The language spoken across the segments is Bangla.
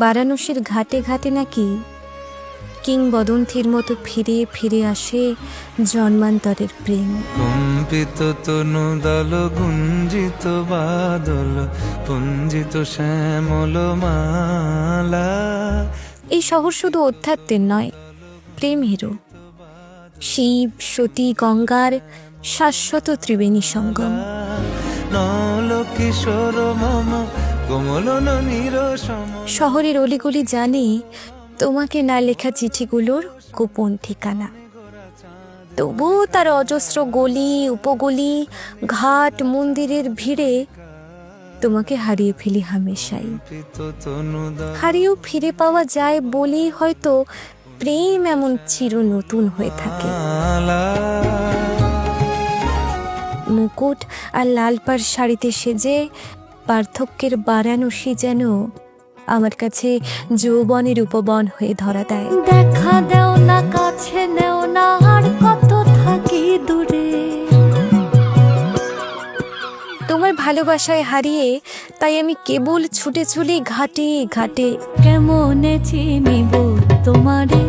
বারাণসীর ঘাটে ঘাটে নাকি কিংবদন্তির মতো ফিরে ফিরে আসে জন্মান্তরের প্রেম। কম্পিত তনু দল গুঞ্জিত বাদল পুঞ্জিত শ্যামল মালা। এই শহর শুধু অধ্যাত্মের নয় প্রেমেরও শিব সতী গঙ্গার শাশ্বত ত্রিবেণী সঙ্গম। নল কিশোর মম শহরের অলিগলি জানে তোমাকে না লেখা চিঠিগুলোর গোপন ঠিকানা। তবুও তার অজস্র গলি উপগলি ঘাট মন্দিরের ভিড়ে তোমাকে হারিয়ে ফেলি হামেশাই। হারিয়েও ফিরে পাওয়া যায় বলেই হয়তো প্রেম এমন চির নতুন হয়ে থাকে। মুকুট আর লাল পাড় শাড়িতে সেজে পার্থক্যের বারাণসী যেন আমার কাছে যৌবনের উপবন হয়ে ধরা দেয়। দেখা দেও না কাছে নেও না আর কত থাকি দূরে। তোমার ভালোবাসায় হারিয়ে তাই আমি কেবল ছুটে চলি ঘাটে ঘাটে কেমনে চিনিব তোমারে?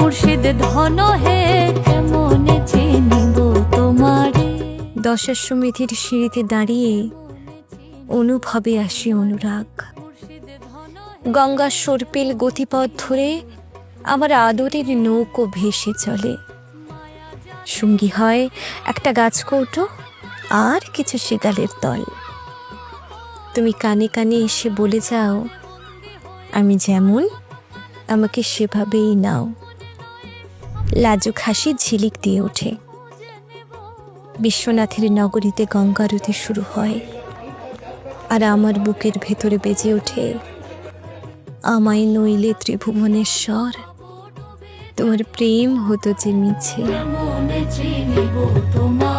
মুর্শিদ ধন হে কেমনে চিনিব তোমারে? দশাশ্বমেধের সিঁড়িতে দাঁড়িয়ে অনুভবে আসি অনুরাগ। গঙ্গা সর্পেল গতিপথ ধরে, আমার আদরের নৌকো ভেসে চলে। সঙ্গী হয় একটা গাছকৌটো আর কিছু শিগালের দল। তুমি কানে কানে এসে বলে যাও, আমি যেমন, আমাকে সেভাবেই নাও। লাজুক হাসি ঝিলিক দিয়ে ওঠে। বিশ্বনাথের নগরীতে গঙ্গারতি শুরু হয়। আর আমার বুকের ভেতরে বেজে ওঠে, আমায় নইলে ত্রিভুবনেশ্বর। তোমার প্রেম হতো যে মিছে। তোমারে